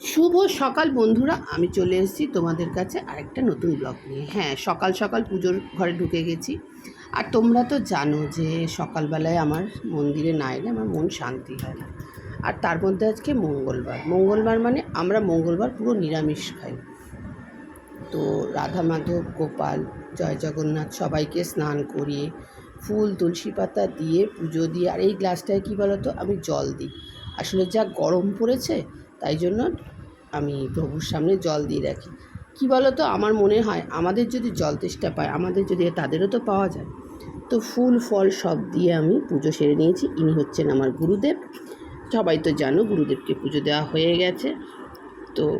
শুভ সকাল বন্ধুরা, আমি চলে এসেছি তোমাদের কাছে আরেকটা নতুন ব্লগ নিয়ে। হ্যাঁ সকাল সকাল পুজোর ঘরে ঢুকে গেছি। আর তোমরা তো জানো যে সকালবেলায় আমার মন্দিরে না এলে আমার মন শান্তি হয় না। আর তার মধ্যে আজকে মঙ্গলবার। মঙ্গলবার মানে আমরা মঙ্গলবার পুরো নিরামিষ খাই। তো রাধা মাধব, গোপাল, জয় জগন্নাথ সবাইকে স্নান করিয়ে ফুল, তুলসী পাতা দিয়ে পুজো দিয়ে, আর এই গ্লাসটায় কী বলতো? আমি জল দিই। আসলে যা গরম পড়েছে তাই জন্য আমি প্রভুর সামনে জল দিয়ে রাখি। কী তো আমার মনে হয় আমাদের যদি জল তেষ্টা পায়, আমাদের যদি তাদেরও তো পাওয়া যায়। তো ফুল, ফল সব দিয়ে আমি পুজো সেরে নিয়েছি। ইনি হচ্ছেন আমার গুরুদেব। সবাই তো জানো গুরুদেবকে পুজো দেওয়া হয়ে গেছে। তো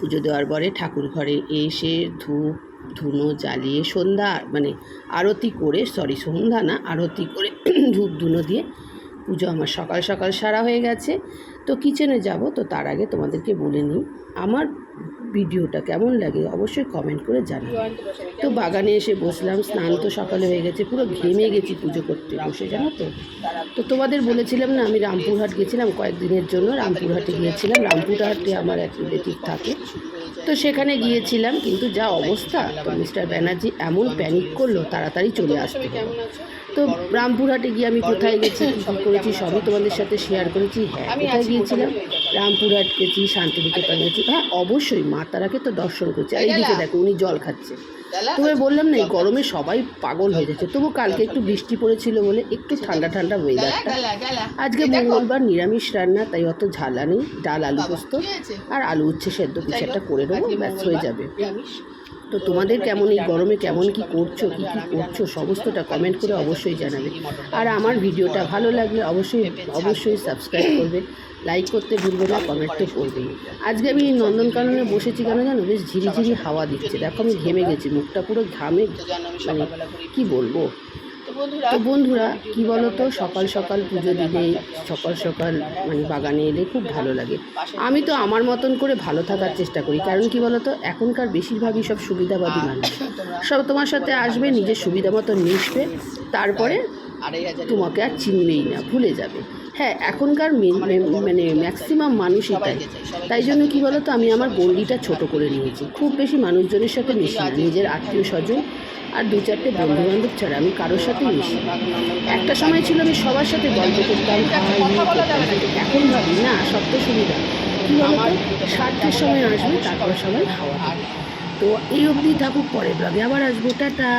পুজো দেওয়ার পরে ঠাকুর ঘরে এসে ধূপ ধুনো জ্বালিয়ে সন্ধ্যা মানে আরতি করে সরি সন্ধ্যা না, আরতি করে ধূপ ধুনো দিয়ে পুজো আমার সকাল সকাল সারা হয়ে গেছে। তো কিচেনে যাব, তো তার আগে তোমাদেরকে বলে নিই, আমার ভিডিওটা কেমন লাগে অবশ্যই কমেন্ট করে জানাও। তো বাগানে এসে বসলাম, স্নান তো সকালে হয়ে গেছে, পুরো ঘেমে গেছি পুজো করতে বসে, জানো তো? তো তোমাদের বলেছিলাম না, আমি রামপুরহাট গেছিলাম কয়েকদিনের জন্য, রামপুরহাটে গিয়েছিলাম, রামপুরহাটে আমার এক রিলেটিভ থাকে। তো সেখানে গিয়েছিলাম, কিন্তু যা অবস্থা, তো মিস্টার ব্যানার্জি এমন প্যানিক করল, তাড়াতাড়ি চলে আসতে তো রামপুরহাটে গিয়ে আমি কোথায় গেছি কী কী করেছি সবই তোমাদের সাথে শেয়ার করেছি। হ্যাঁ কোথায় গিয়েছিলাম? রামপুরহাট গেছি শান্তিনিকেতন গেছি। হ্যাঁ অবশ্যই মা তারাকে তো দর্শন করছে। আর এইদিকে দেখো উনি জল খাচ্ছে। তবে বললাম না এই গরমে সবাই পাগল হয়ে যাচ্ছে। তবু কালকে একটু বৃষ্টি পড়েছিল বলে একটু ঠান্ডা ঠান্ডা ওয়েদারটা আজকে মঙ্গলবার নিরামিষ রান্না তাই অত ঝালা নেই ডাল আলু পোস্ত আর আলু উচ্ছে সেদ্ধ কিছু একটা করে দেবো ব্যাস হয়ে যাবে। তো তোমাদের কেমন এই গরমে কেমন কি করছ, কী কী করছ, সমস্তটা কমেন্ট করে অবশ্যই জানাবে। আর আমার ভিডিওটা ভালো লাগলে অবশ্যই অবশ্যই সাবস্ক্রাইব করবে লাইক করতে ভুলবে না কমেন্ট তো করবেই। আজকে আমি নন্দনকাননে বসেছি কেন জানো? বেশ ঝিরিঝিরি হাওয়া দিচ্ছে। দেখো আমি ঘেমে গেছি, মুখটা পুরো ঘামে মানে কী বলব? তো বন্ধুরা, কি বলতো, সকাল সকাল পুজো দিলে সকাল সকাল মানে বাগানে এলে খুব ভালো লাগে। আমি তো আমার মতন করে ভালো থাকার চেষ্টা করি, কারণ কি বলতো, এখনকার বেশিরভাগই সব সুবিধাবাদী মানুষ। সব তোমার সাথে আসবে, নিজের সুবিধা মতো মিশবে, তারপরে তোমাকে আর চিনবেই না, ভুলে যাবে। হ্যাঁ এখনকার মানে ম্যাক্সিমাম মানুষই তাই তাই জন্য কী বলো তো আমি আমার গন্ডিটা ছোট করে নিয়েছি। খুব বেশি মানুষজনের সাথে মিশি নিজের আত্মীয় স্বজন আর দু চারটে বন্ধু বান্ধব ছাড়া আমি কারোর সাথে মিশি। একটা সময় ছিল আমি সবার সাথে গল্প করতাম এখন ভাবি, না, সব তো সুবিধা কী বলতো স্বার্থের সময় আসবে, তারপর সবাই খাওয়া। তো এই অবধি থাকুক পরে ব্লগে আবার আসব, টাটা